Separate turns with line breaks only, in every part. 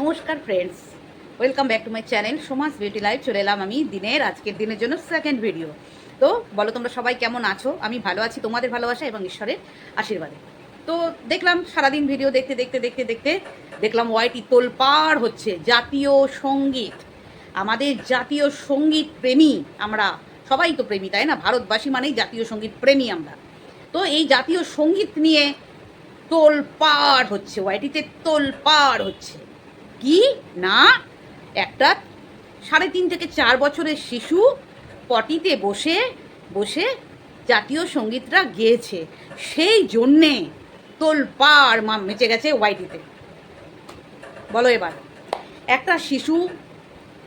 নমস্কার friends welcome back to my channel Soma's beauty live চলে এলাম আমি দিনের, আজকের দিনের জন্য সেকেন্ড ভিডিও তো বলো তোমরা সবাই কেমন আছো? আমি ভালো আছি, তোমাদের ভালোবাসা এবং ঈশ্বরের আশীর্বাদে। তো দেখলাম সারাদিন ভিডিও দেখতে দেখতে দেখতে দেখতে দেখলাম ওয়াইটি তোলপাড় হচ্ছে, জাতীয় সংগীত। আমাদের জাতীয় সংগীত প্রেমী আমরা, সবাই তো প্রেমী, তাই না? ভারতবাসী মানেই জাতীয় সংগীত প্রেমী আমরা। তো এই জাতীয় সংগীত নিয়ে তোলপাড় হচ্ছে ওয়াইটিতে তোলপাড় হচ্ছে। কি? না, একটা সাড়ে তিন থেকে চার বছরের শিশু পটিতে বসে বসে জাতীয় সঙ্গীতরা গেয়েছে। সেই জন্যে তোলপাড় মা মেচে গেছে ওয়াইটিতে। বলো এবার। একটা শিশু,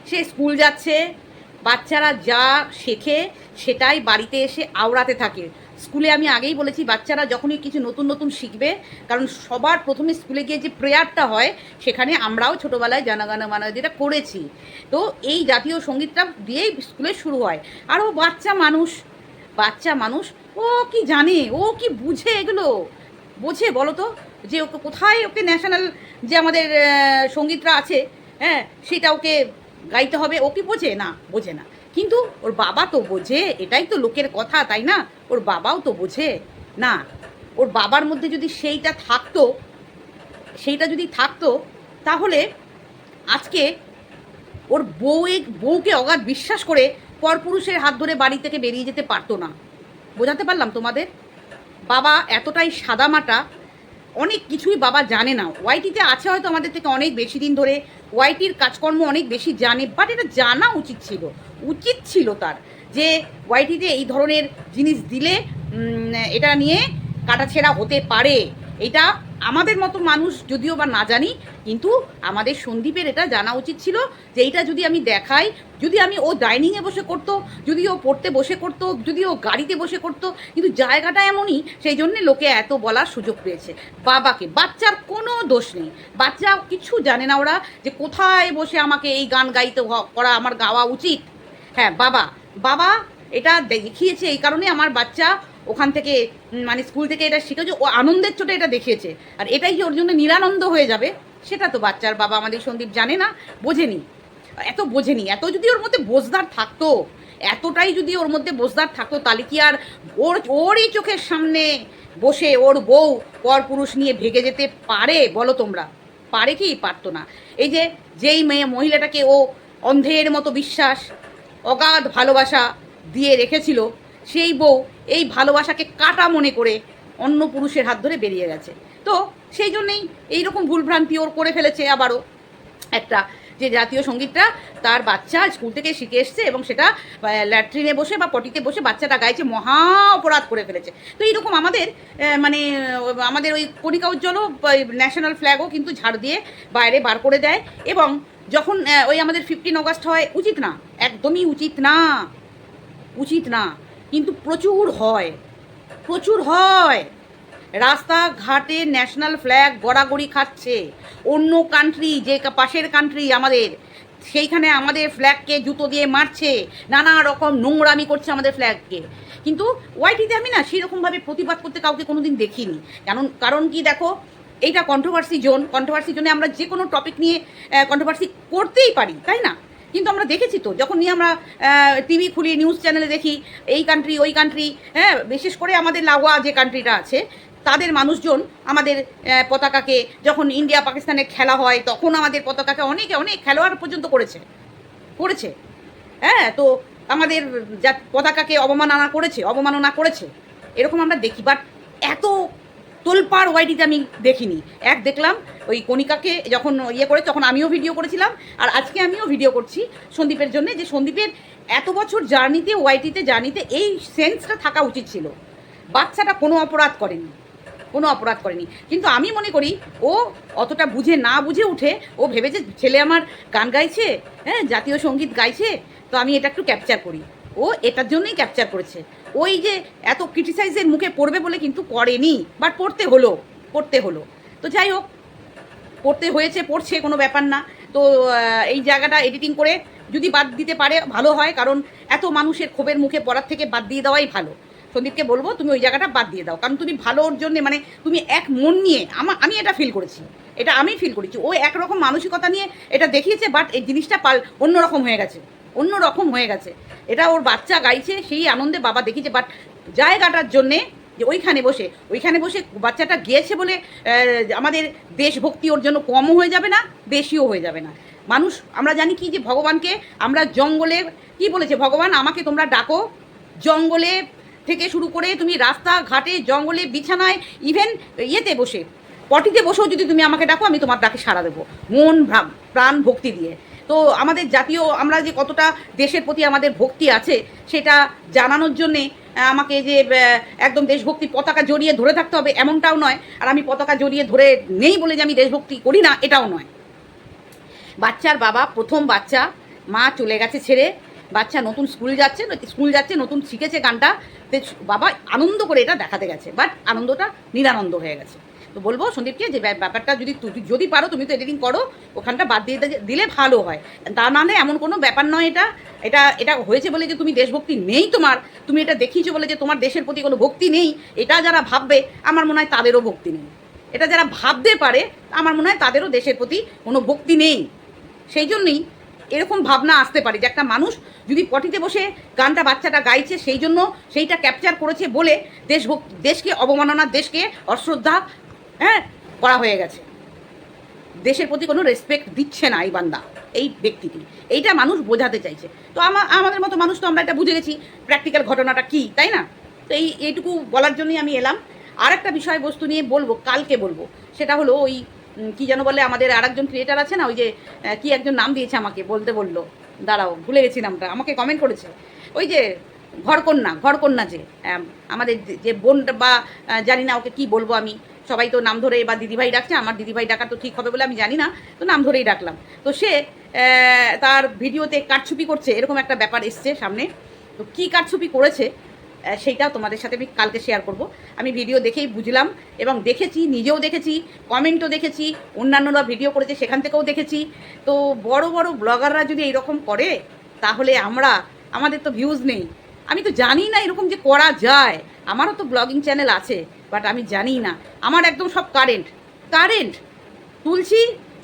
সে স্কুল যাচ্ছে, বাচ্চারা যা শেখে সেটাই বাড়িতে এসে আওড়াতে থাকে। স্কুলে আমি আগেই বলেছি, বাচ্চারা যখনই কিছু নতুন নতুন শিখবে, কারণ সবার প্রথমে স্কুলে গিয়ে যে প্রেয়ারটা হয়, সেখানে আমরাও ছোটোবেলায় জানাগানা মানা যেটা করেছি। তো এই জাতীয় সঙ্গীতটা দিয়েই স্কুলে শুরু হয়। আর ও বাচ্চা মানুষ বাচ্চা মানুষ, ও কি জানে, ও কি বুঝে এগুলো? বোঝে বলো তো, যে ওকে কোথায় ওকে ন্যাশনাল যে আমাদের সঙ্গীতরা আছে হ্যাঁ সেটা ওকে গাইতে হবে, ও কি বোঝে? না বোঝে না। কিন্তু ওর বাবা তো বোঝে, এটাই তো লোকের কথা, তাই না? ওর বাবাও তো বোঝে। না, ওর বাবার মধ্যে যদি সেইটা থাকতো, সেইটা যদি থাকতো, তাহলে আজকে ওর বউ বউকে অগাধ বিশ্বাস করে পরপুরুষের হাত ধরে বাড়ি থেকে বেরিয়ে যেতে পারতো না। বোঝাতে পারলাম তোমাদের? বাবা এতটাই সাদামাটা অনেক কিছুই বাবা জানে না। ওয়াইটিতে আছে হয়তো আমাদের থেকে অনেক বেশি দিন ধরে। ওয়াইটির কাজকর্ম অনেক বেশি জানে বাট এটা জানা উচিত ছিল। উচিত ছিল তার যে ওয়াইটিতে এই ধরনের জিনিস দিলে এটা নিয়ে কাটাছেঁড়া হতে পারে। এটা আমাদের মতো মানুষ যদিও বা না জানি, কিন্তু আমাদের সন্দীপের এটা জানা উচিত ছিল যে এইটা যদি আমি দেখাই, যদি আমি ও ডাইনিংয়ে বসে করতো, যদি ও পড়তে বসে করতো, যদি ও গাড়িতে বসে করতো, কিন্তু জায়গাটা এমনই, সেই জন্য লোকে এত বলার সুযোগ পেয়েছে। বাবাকে, বাচ্চার কোনো দোষ নেই। বাচ্চা কিছু জানে না ওরা যে কোথায় বসে আমাকে এই গান গাইতে করা আমার গাওয়া উচিত। হ্যাঁ বাবা বাবা এটা দেখিয়েছে এই কারণে আমার বাচ্চা ওখান থেকে মানে স্কুল থেকে এটা শিখেছে, ও আনন্দের চোটে এটা দেখিয়েছে। আর এটাই যে ওর জন্য নিরানন্দ হয়ে যাবে? সেটা তো বাচ্চার বাবা আমাদের সন্দীপ জানে না, বোঝেনি। এত বোঝেনি, এত যদি ওর মধ্যে বোঝদার থাকতো, এতটাই যদি ওর মধ্যে বোঝদার থাকতো, তাহলে কি আর ওর, ওরই চোখের সামনে বসে ওর বউ পর পুরুষ নিয়ে ভেগে যেতে পারে, বলো তোমরা? পারে কি? পারতো না। এই যে, যেই মেয়ে মহিলাটাকে ও অন্ধের মতো বিশ্বাস, অগাধ ভালোবাসা দিয়ে রেখেছিল সেই বউ এই ভালোবাসাকে কাটা মনে করে অন্য পুরুষের হাত ধরে বেরিয়ে গেছে। তো সেই জন্যেই এইরকম ভুলভ্রান্তি ওর করে ফেলেছে আবারও। একটা যে জাতীয় সঙ্গীতটা তার বাচ্চা স্কুল থেকে শিখে এসছে এবং সেটা ল্যাট্রিনে বসে বা পটিতে বসে বাচ্চাটা গাইছে, মহা অপরাধ করে ফেলেছে। তো এইরকম আমাদের মানে আমাদের ওই কণিকা উজ্জ্বলও ন্যাশনাল ফ্ল্যাগও কিন্তু ঝাড় দিয়ে বাইরে বার করে দেয় এবং যখন ওই আমাদের ফিফটিন অগাস্ট হয়, উচিত না, একদমই উচিত না উচিত না। কিন্তু প্রচুর হয় প্রচুর হয়। রাস্তাঘাটে ন্যাশনাল ফ্ল্যাগ গড়াগড়ি খাচ্ছে। অন্য কান্ট্রি যে পাশের কান্ট্রি আমাদের, সেইখানে আমাদের ফ্ল্যাগকে জুতো দিয়ে মারছে, নানা রকম নোংরামি করছে আমাদের ফ্ল্যাগকে কিন্তু ওয়াইটিতে আমি না সেরকমভাবে প্রতিবাদ করতে কাউকে কোনো দিন দেখিনি। কারণ কারণ কি দেখো, এইটা কন্ট্রোভার্সি জোন কন্ট্রোভার্সি জোনে আমরা যে কোনো টপিক নিয়ে কন্ট্রোভার্সি করতেই পারি, তাই না? কিন্তু আমরা দেখেছি তো, যখন নিয়ে আমরা টিভি খুলি নিউজ চ্যানেলে দেখি, এই কান্ট্রি ওই কান্ট্রি হ্যাঁ বিশেষ করে আমাদের লাগোয়া যে কান্ট্রিটা আছে, তাদের মানুষজন আমাদের পতাকাকে, যখন ইন্ডিয়া পাকিস্তানের খেলা হয়, তখন আমাদের পতাকাকে অনেকে, অনেক খেলোয়াড় পর্যন্ত করেছে। করেছে। হ্যাঁ তো আমাদের যা পতাকাকে অবমাননা করেছে অবমাননা করেছে। এরকম আমরা দেখি। বাট এত তোলপাড় ওয়াইটিতে আমি দেখিনি। এক দেখলাম ওই কণিকাকে যখন ইয়ে করে, তখন আমিও ভিডিও করেছিলাম, আর আজকে আমিও ভিডিও করছি সন্দীপের জন্য, যে সন্দীপের এত বছর জার্নিতে, ওয়াইটিতে জার্নিতে এই সেন্সটা থাকা উচিত ছিল। বাচ্চাটা কোনো অপরাধ করেনি, কোনো অপরাধ করেনি। কিন্তু আমি মনে করি, ও অতটা বুঝে না বুঝে উঠে, ও ভেবেছে ছেলে আমার গান গাইছে হ্যাঁ জাতীয় সংগীত গাইছে, তো আমি এটা একটু ক্যাপচার করি। ও এটার জন্যই ক্যাপচার করেছে। ওই যে এত ক্রিটিসাইজের মুখে পড়বে বলে কিন্তু করেনি বাট পড়তে হলো পড়তে হলো। তো যাই হোক, পড়তে হয়েছে, পড়ছে, কোনো ব্যাপার না। তো এই জায়গাটা এডিটিং করে যদি বাদ দিতে পারে, ভালো হয়, কারণ এত মানুষের ক্ষোভের মুখে পড়ার থেকে বাদ দিয়ে দেওয়াই ভালো। সন্দীপকে বলব, তুমি ওই জায়গাটা বাদ দিয়ে দাও, কারণ তুমি ভালোর জন্য মানে তুমি এক মন নিয়ে, আমা, আমি এটা ফিল করেছি। এটা আমি ফিল করেছি। ও একরকম মানসিকতা নিয়ে এটা দেখিয়েছে বাট এই জিনিসটা পাল, অন্যরকম হয়ে গেছে। অন্য রকম হয়ে গেছে। এটা ওর বাচ্চা গাইছে, সেই আনন্দে বাবা দেখিয়েছে বাট জায়গাটার জন্যে যে ওইখানে বসে ওইখানে বসে বাচ্চাটা গিয়েছে বলে আমাদের দেশভক্তি ওর জন্য কমও হয়ে যাবে না, বেশিও হয়ে যাবে না। মানুষ, আমরা জানি কি যে ভগবানকে আমরা জঙ্গলে, কি বলেছে ভগবান? আমাকে তোমরা ডাকো, জঙ্গলে থেকে শুরু করে তুমি রাস্তা ঘাটে জঙ্গলে, বিছানায় ইভেন ইয়েতে বসে, পটিতে বসেও যদি তুমি আমাকে ডাকো, আমি তোমার ডাকে সাড়া দেবো। মন ভ্রা- প্রাণ ভক্তি দিয়ে। তো আমাদের জাতীয়, আমরা যে কতটা দেশের প্রতি আমাদের ভক্তি আছে, সেটা জানানোর জন্যে আমাকে যে একদম দেশভক্তি পতাকা জড়িয়ে ধরে থাকতে হবে এমনটাও নয়, আর আমি পতাকা জড়িয়ে ধরে নেই বলে যে আমি দেশভক্তি করি না, এটাও নয়। বাচ্চার বাবা, প্রথম বাচ্চা, মা চলে গেছে ছেড়ে, বাচ্চা নতুন স্কুল যাচ্ছে স্কুল যাচ্ছে, নতুন শিখেছে গানটা বাবা আনন্দ করে এটা দেখাতে গেছে, বাট আনন্দটা নিরানন্দ হয়ে গেছে। তো বলব সন্দীপকে যে ব্যাপারটা যদি যদি পারো তুমি তো এডিটিং করো, ওখানটা বাদ দিয়ে দিলে ভালো হয়। তা নাহলে এমন কোনো ব্যাপার নয় এটা। এটা এটা হয়েছে বলে যে তুমি দেশভক্তি নেই তোমার। তুমি এটা দেখিয়েছো বলে যে তোমার দেশের প্রতি কোনো ভক্তি নেই। এটা যারা ভাববে, আমার মনে হয় তাদেরও ভক্তি নেই। এটা যারা ভাবতে পারে, আমার মনে হয় তাদেরও দেশের প্রতি কোনো ভক্তি নেই। সেই জন্যই এরকম ভাবনা আসতে পারে যে একটা মানুষ যদি পটিতে বসে গানটা বাচ্চাটা গাইছে, সেই জন্য সেইটা ক্যাপচার করেছে বলে দেশ দেশকে অবমাননা, দেশকে অশ্রদ্ধা হ্যাঁ করা হয়ে গেছে। দেশের প্রতি কোনো রেসপেক্ট দিচ্ছে না এই বান্দা, এই ব্যক্তিটি। এইটা মানুষ বোঝাতে চাইছে। তো আমা আমাদের মতো মানুষ তো আমরা এটা বুঝে গেছি প্র্যাকটিক্যাল ঘটনাটা কি, তাই না? তো এই এইটুকু বলার জন্যই আমি এলাম। আর একটা বিষয়বস্তু নিয়ে বলব, কালকে বলব। সেটা হলো ওই কি যেন বলে আমাদের আর একজন ক্রিয়েটার আছে না, ওই যে কি একজন নাম দিয়েছে আমাকে, বলতে বলল। দাঁড়াও, ভুলে গেছি নামটা, আমাকে কমেন্ট করেছে। ওই যে, ঘরকন্যা ঘরকন্যা যে আমাদের যে- যে বোন বা জানি না ওকে কি বলব আমি। সবাই তো নাম ধরে বা দিদিভাই ডাকছে, আমার দিদিভাই ডাকা তো ঠিক হবে বলে আমি জানি না, তো নাম ধরেই ডাকলাম। তো সে তার ভিডিওতে কারছুপি করছে, এরকম একটা ব্যাপার এসছে সামনে। তো কী কারছুপি করেছে সেইটা তোমাদের সাথে আমি কালকে শেয়ার করব। আমি ভিডিও দেখেই বুঝলাম এবং দেখেছি, নিজেও দেখেছি কমেন্টও দেখেছি অন্যান্যরা ভিডিও করেছে, সেখান থেকেও দেখেছি। তো বড় বড় ব্লগাররা যদি এইরকম করে, তাহলে আমরা, আমাদের তো ভিউজ নেই। আমি তো জানি না এরকম যে করা যায়। আমারও তো ব্লগিং চ্যানেল আছে। বাট আমি জানি না। আমার একদম সব কারেন্ট। কারেন্ট! তুলছি,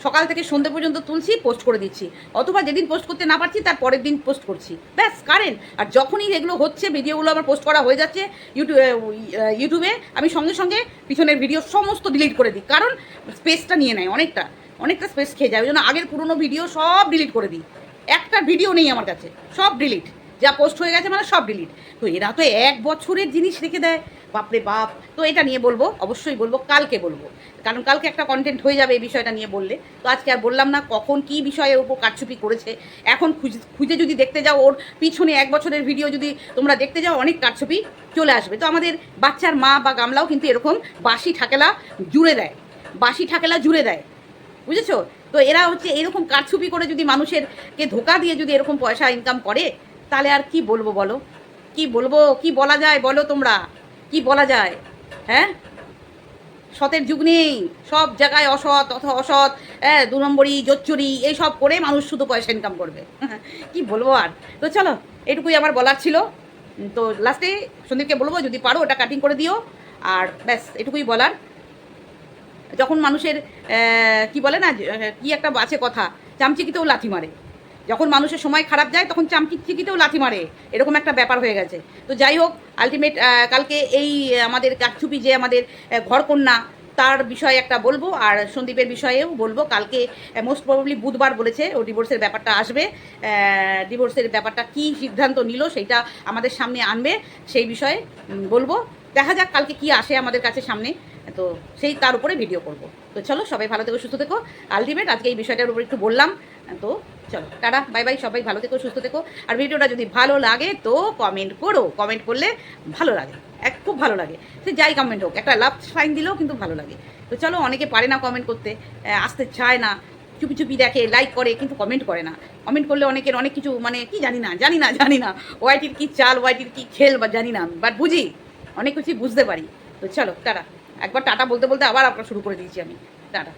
সকাল থেকে সন্ধ্যে পর্যন্ত তুলছি, পোস্ট করে দিচ্ছি। অথবা যেদিন পোস্ট করতে না পারছি, তার পরের দিন পোস্ট করছি। ব্যাস, কারেন্ট! আর যখনই এগুলো হচ্ছে, ভিডিওগুলো আমার পোস্ট করা হয়ে যাচ্ছে ইউটিউবে ইউটিউবে আমি সঙ্গে সঙ্গে পিছনের ভিডিও সমস্ত ডিলিট করে দিই। কারণ স্পেসটা নিয়ে নেয় অনেকটা। অনেকটা স্পেস খেয়ে যায়। ওই জন্য আগের পুরনো ভিডিও সব ডিলিট করে দিই। একটা ভিডিও নেই আমার কাছে। সব ডিলিট যা পোস্ট হয়ে গেছে মানে সব ডিলিট তো এরা তো এক বছরের জিনিস রেখে দেয়। বাপরে বাপ। তো এটা নিয়ে বলব, অবশ্যই বলব, কালকে বলব। কারণ কালকে একটা কন্টেন্ট হয়ে যাবে এই বিষয়টা নিয়ে বললে। তো আজকে আর বললাম না কখন কি বিষয়ের উপর কারচুপি করেছে। এখন খুঁজে খুঁজে যদি দেখতে যাও, ওর পিছনে এক বছরের ভিডিও যদি তোমরা দেখতে যাও, অনেক কারচুপি চলে আসবে। তো আমাদের বাচ্চার মা বা গামলাও কিন্তু এরকম বাসি ঠাকেলা জুড়ে দেয়। বাসি ঠাকেলা জুড়ে দেয়। বুঝেছ? তো এরা হচ্ছে এরকম কারছুপি করে যদি মানুষের কে ধোকা দিয়ে যদি এরকম পয়সা ইনকাম করে তাহলে আর কি বলব বলো? কি বলব? কি বলা যায় বলো তোমরা? কি বলা যায়? হ্যাঁ? সতের যুগ নেই, সব জায়গায় অসৎ, অথ অসৎ হ্যাঁ দু নম্বরই, জোচ্চুরি, এইসব করে মানুষ শুধু পয়সা ইনকাম করবে। কি বলব আর? তো চলো, এটুকুই আমার বলার ছিল। তো লাস্টে সন্দীপকে বলব, যদি পারো ওটা কাটিং করে দিও। আর ব্যাস, এটুকুই বলার। যখন মানুষের কি বলে না কি একটা আছে কথা, চামচিকিতেও লাথি মারে। যখন মানুষের সময় খারাপ যায়, তখন চামচিকিতেও লাথি মারে। এরকম একটা ব্যাপার হয়ে গেছে। তো যাই হোক আলটিমেট কালকে এই আমাদের কাকচুপি যে আমাদের ঘরকন্যা, তার বিষয়ে একটা বলব, আর সন্দীপের বিষয়েও বলব। কালকে মোস্ট প্রবাবলি বুধবার বলেছে, ও ডিভোর্সের ব্যাপারটা আসবে। ডিভোর্সের ব্যাপারটা কি সিদ্ধান্ত নিল সেইটা আমাদের সামনে আনবে, সেই বিষয়ে বলব। দেখা যাক কালকে কি আসে আমাদের কাছে সামনে। তো সেই তার উপরে ভিডিও করব। তো চলো, সবাই ভালো থেকো, সুস্থ থেকো। আলটিমেট আজকে এই বিষয়টার উপর একটু বললাম। তো চলো, টাটা বাই বাই সবাই ভালো থেকো, সুস্থ থেকো। আর ভিডিওটা যদি ভালো লাগে, তো কমেন্ট করো। কমেন্ট করলে ভালো লাগে, এক খুব ভালো লাগে। সে যাই কমেন্ট হোক, একটা লাভ সাইন দিলেও কিন্তু ভালো লাগে। তো চলো, অনেকে পারে না কমেন্ট করতে আসতে চায় না। চুপি চুপি দেখে লাইক করে, কিন্তু কমেন্ট করে না। কমেন্ট করলে অনেকের অনেক কিছু মানে কি জানি না জানি না জানি না। ওয়াইটির কি চাল ওয়াইটির কি খেল, বা জানি না। বাট বুঝি, অনেক কিছু বুঝতে পারি। তো চলো, টাটা। একবার টাটা বলতে বলতে আবার আপনার শুরু করে দিয়েছি আমি। টাটা।